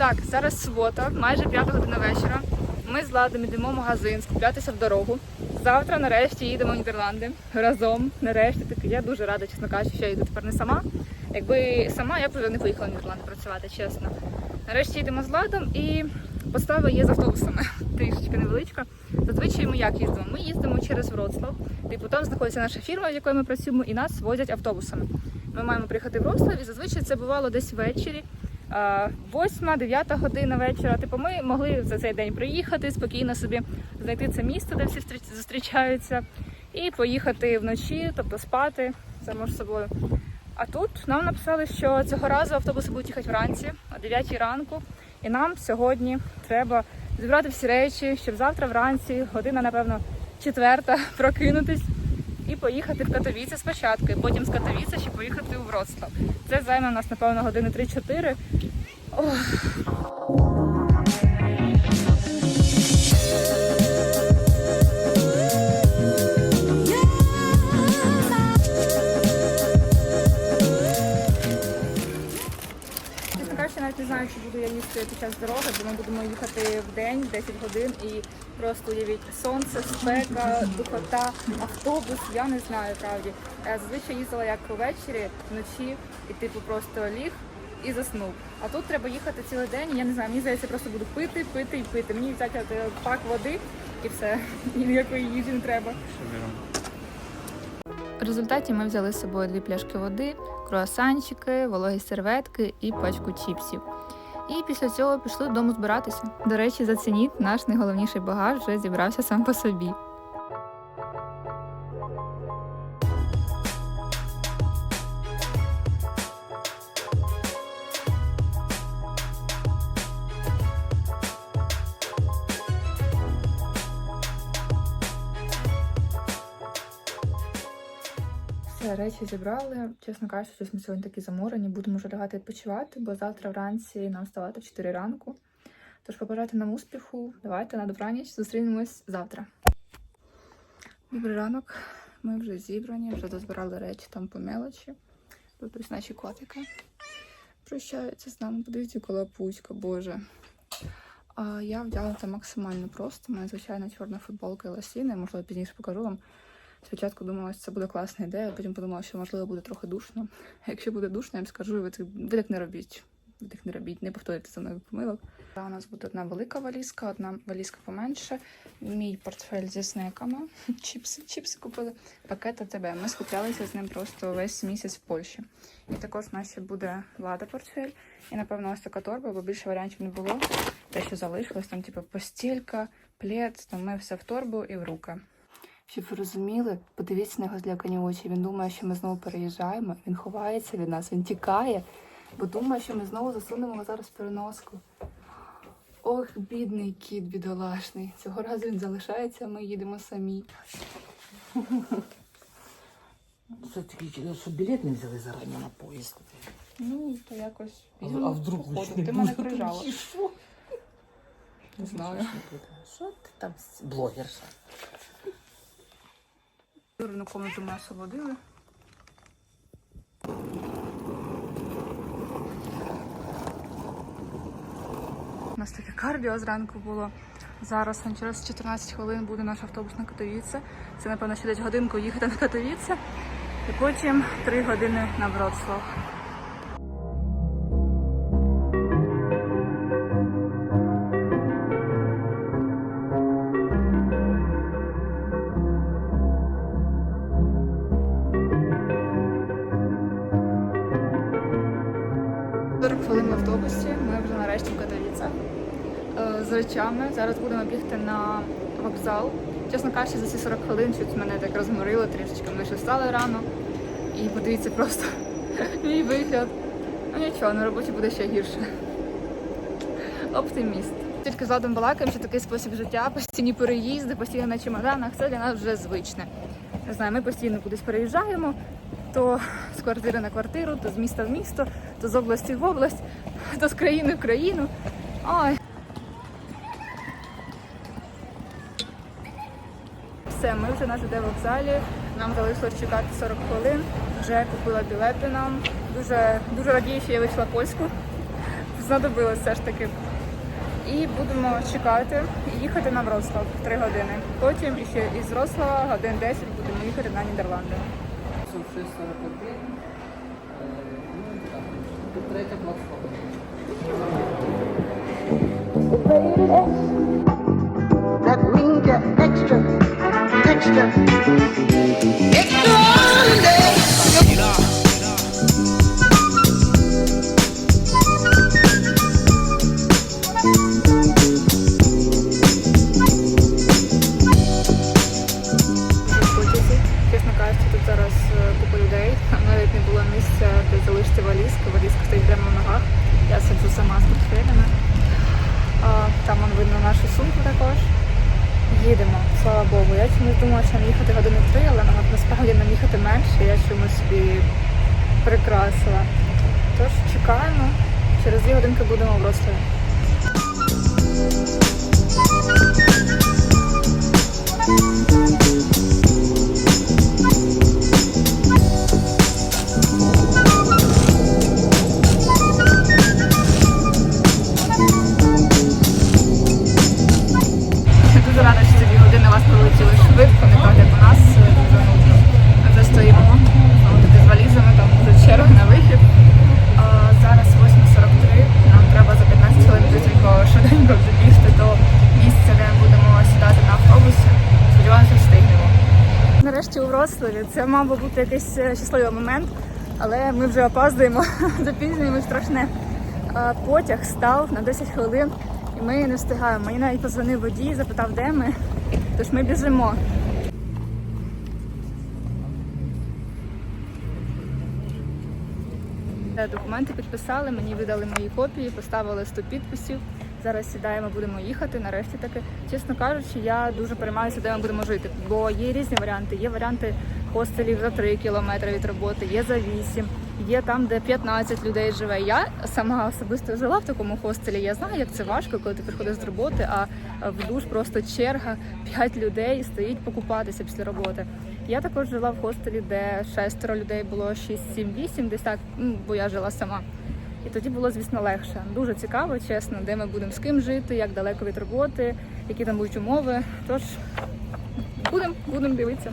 Так, зараз субота, майже п'ята година вечора. Ми з Ладом йдемо в магазин скуплятися в дорогу. Завтра нарешті їдемо в Нідерланди разом. Нарешті таки. Я дуже рада, чесно кажучи, що я йду тепер не сама. Якби сама, я б вже не поїхала в Нідерланди працювати, чесно. Нарешті йдемо з Ладом і подстава є з автобусами. Трішечки невеличка. Зазвичай ми як їздимо? Ми їздимо через Вроцлав. Типу там знаходиться наша фірма, в якої ми працюємо, і нас возять автобусами. Ми маємо приїхати в Вроцлав, і зазвичай це бувало десь ввечері. 8-9 година вечора. Типу, ми могли за цей день приїхати, спокійно собі знайти це місто, де всі зустрічаються, і поїхати вночі, тобто спати само ж собою. А тут нам написали, що цього разу автобуси будуть їхати вранці о 9 ранку, і нам сьогодні треба зібрати всі речі, щоб завтра вранці, година, напевно, четверта, прокинутись і поїхати в Катовіці спочатку, і потім з Катовіці ще поїхати у Вроцлав. Це займе нас, напевно, години 3-4. Знаю, чи буду я їсти під час дороги, бо ми будемо їхати в день 10 годин і просто уявіть сонце, спека, духота, автобус, я не знаю правді. Я зазвичай їздила як ввечері, вночі, і типу просто ліг і заснув. А тут треба їхати цілий день, і я не знаю, мені здається, я просто буду пити, пити і пити. Мені взяти е, пак води і все. І ніякої їжі не треба. В результаті ми взяли з собою дві пляшки води, круасанчики, вологі серветки і пачку чіпсів. І після цього пішли додому збиратися. До речі, зацініть, наш найголовніший багаж вже зібрався сам по собі. Речі зібрали. Чесно кажучи, щось ми сьогодні такі заморені. Будемо вже лягати відпочивати, бо завтра вранці нам вставати в 4 ранку. Тож побажайте нам успіху. Давайте на добраніч. Зустрінемось завтра. Добрий ранок. Ми вже зібрані, вже дозбирали речі там по мелочі. Тут ось наші котики прощаються з нами. Подивіться, колапуська, боже. А я вдягнута максимально просто. У мене звичайна чорна футболка і лосіни. Можливо, пізніше покажу вам. Спочатку думала, що це буде класна ідея, потім подумала, що можливо буде трохи душно. Якщо буде душно, я вам скажу, ви, так- ви так не робіть. Ви так не робіть, не повторюйте за мною помилок. Та У нас буде одна велика валізка, одна валізка поменше. Мій портфель зі снеками. Чіпси, чіпси купили. Пакет АТБ. Ми скуплялися з ним просто весь місяць в Польщі. І також у нас ще буде лада портфель. І напевно ось така торба, бо більше варіантів не було. Те, що залишилось, там, типу, постілька, плед, там ми все в торбу і в руки. Щоб ви розуміли, подивіться на його злякані очі. Він думає, що ми знову переїжджаємо. Він ховається від нас, він тікає, бо думає, що ми знову засунемо його зараз в переноску. Ох, бідний кіт, бідолашний. Цього разу він залишається, а ми їдемо самі. Це такі, що білет не взяли зарані на поїзд. Ну, то якось А, а вдруг походу. лиш не Ти мене буде? крижала. Що? Не знаю. Що ти там блогерша? Юрину комнату ми освободили. У нас таке кардіо зранку було. Зараз через 14 хвилин буде наш автобус на Катовіце. Це, напевно, ще десь годинку їхати на Катовіце. І потім 3 години на Вроцлав. Хвилин в автобусі. Ми вже нарешті в Катовіцах е, з речами. Зараз будемо бігти на вокзал. Чесно кажучи, за ці 40 хвилин щось мене так розморило трішечки. Ми ще встали рано. І подивіться просто мій вигляд. Ну нічого, на роботі буде ще гірше. Оптиміст. Тільки з Владом балакаємо, що такий спосіб життя, постійні переїзди, постійно на чемоданах, це для нас вже звичне. Не знаю, ми постійно кудись переїжджаємо, то з квартири на квартиру, то з міста в місто, то з області в область, то з країни в країну. Ой. Все, ми вже на ЖД вокзалі. Нам залишилось чекати 40 хвилин. Вже купила білети нам. Дуже, дуже радію, що я вийшла польську. знадобилось все ж таки. І будемо чекати і їхати на Вроцлав 3 години. Потім ще із Вроцлава годин 10 будемо їхати на Нідерланди. Це 6.41. Е, Ну, і так. Тут третя платформа. That means you're extra, extra, думала, що нам їхати години три, але нам насправді нам їхати менше. Я чомусь собі прикрасила. Тож чекаємо. Через дві годинки будемо в Вроцлаві. Дуже Вроцлаві. Це мав би бути якийсь е, щасливий момент, але ми вже опаздуємо, запізнюємо страшне. Потяг став на 10 хвилин, і ми не встигаємо. Мені навіть позвонив водій, запитав, де ми. Тож ми біжимо. Е, Документи підписали, мені видали мої копії, поставили 100 підписів. Зараз сідаємо, будемо їхати. Нарешті таки, чесно кажучи, я дуже переймаюся, де ми будемо жити. Бо є різні варіанти. Є варіанти хостелів за 3 кілометри від роботи, є за 8, є там, де 15 людей живе. Я сама особисто жила в такому хостелі. Я знаю, як це важко, коли ти приходиш з роботи, а в душ просто черга, 5 людей стоїть покупатися після роботи. Я також жила в хостелі, де шестеро людей було 6, 7, 8, десь так, бо я жила сама. І тоді було, звісно, легше. Дуже цікаво, чесно, де ми будемо з ким жити, як далеко від роботи, які там будуть умови. Тож будемо будем дивитися.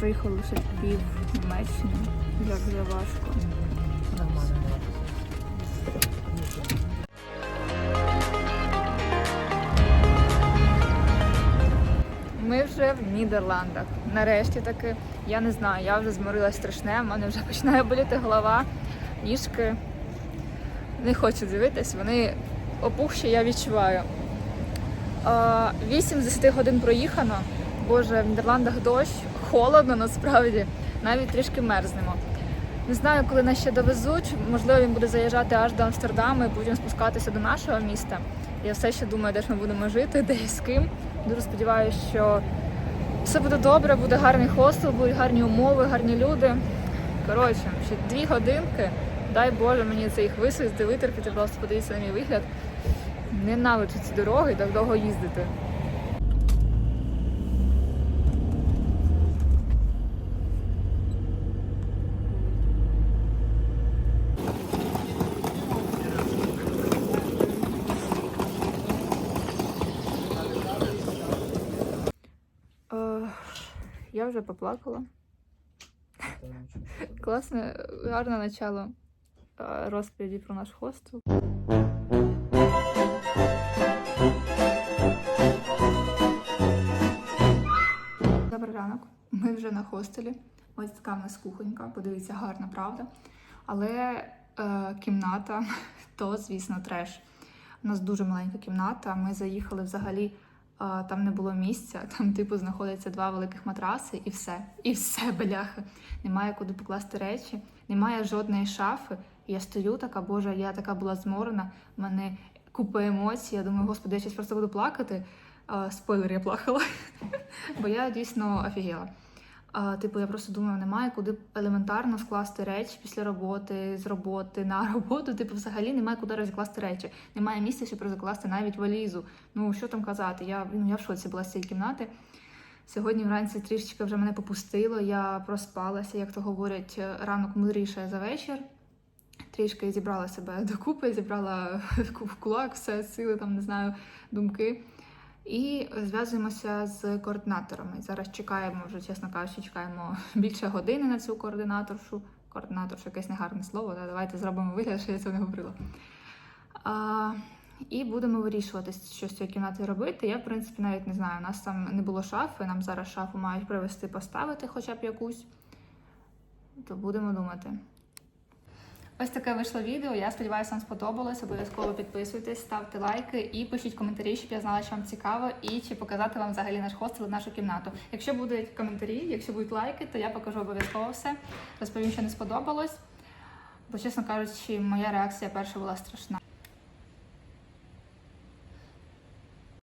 Приїхали лише пів Німеччини, як вже важко. Нормально. Ми вже в Нідерландах. Нарешті таки, я не знаю, я вже зморилась страшне, в мене вже починає боліти голова, ніжки. Не хочу дивитись, вони опухші, я відчуваю. А, 8 з 10 годин проїхано. Боже, в Нідерландах дощ, холодно насправді, навіть трішки мерзнемо. Не знаю, коли нас ще довезуть. Можливо, він буде заїжджати аж до Амстердаму і потім спускатися до нашого міста. Я все ще думаю, де ж ми будемо жити, де і з ким. Дуже сподіваюся, що все буде добре, буде гарний хостел, будуть гарні умови, гарні люди. Коротше, ще дві годинки. Дай Боже мені це їх висвіти, витерпіти, просто подивіться на мій вигляд. Ненавиджу ці дороги, так довго їздити. Е, Я вже поплакала. Класне, гарне начало е, розповіді про наш хостел. Добрий ранок. Ми вже на хостелі. Ось така в нас кухонька. Подивіться, гарна, правда. Але е, кімната то, звісно, треш. У нас дуже маленька кімната. Ми заїхали взагалі. Там не було місця, там, типу, знаходяться два великих матраси, і все. І все, бляха. Немає куди покласти речі, немає жодної шафи. Я стою така, боже, я така була зморена, в мене купа емоцій. Я думаю, господи, я щось просто буду плакати. Спойлер, я плакала, бо я дійсно офігела. А, типу, я просто думаю, немає куди елементарно скласти речі після роботи, з роботи на роботу. Типу, взагалі немає куди розкласти речі. Немає місця, щоб розкласти навіть валізу. Ну що там казати? Я, ну, я в шоці була з цієї кімнати. Сьогодні вранці трішечки вже мене попустило, я проспалася, як то говорять, ранок мудріше за вечір. Трішки зібрала себе докупи, зібрала в кулак все, сили, там, не знаю, думки. І зв'язуємося з координаторами. Зараз чекаємо, вже, чесно кажучи, чекаємо більше години на цю координаторшу. Координаторша якесь негарне слово, да? давайте зробимо вигляд, що я це не говорила. А, і будемо вирішувати, що з цією кімнатою робити. Я, в принципі, навіть не знаю. У нас там не було шафи, нам зараз шафу мають привезти, поставити хоча б якусь. То будемо думати. Ось таке вийшло відео. Я сподіваюся, вам сподобалось. Обов'язково підписуйтесь, ставте лайки і пишіть коментарі, щоб я знала, що вам цікаво, і чи показати вам взагалі наш хостел, нашу кімнату. Якщо будуть коментарі, якщо будуть лайки, то я покажу обов'язково все. Розповім, що не сподобалось. Бо, чесно кажучи, моя реакція перша була страшна.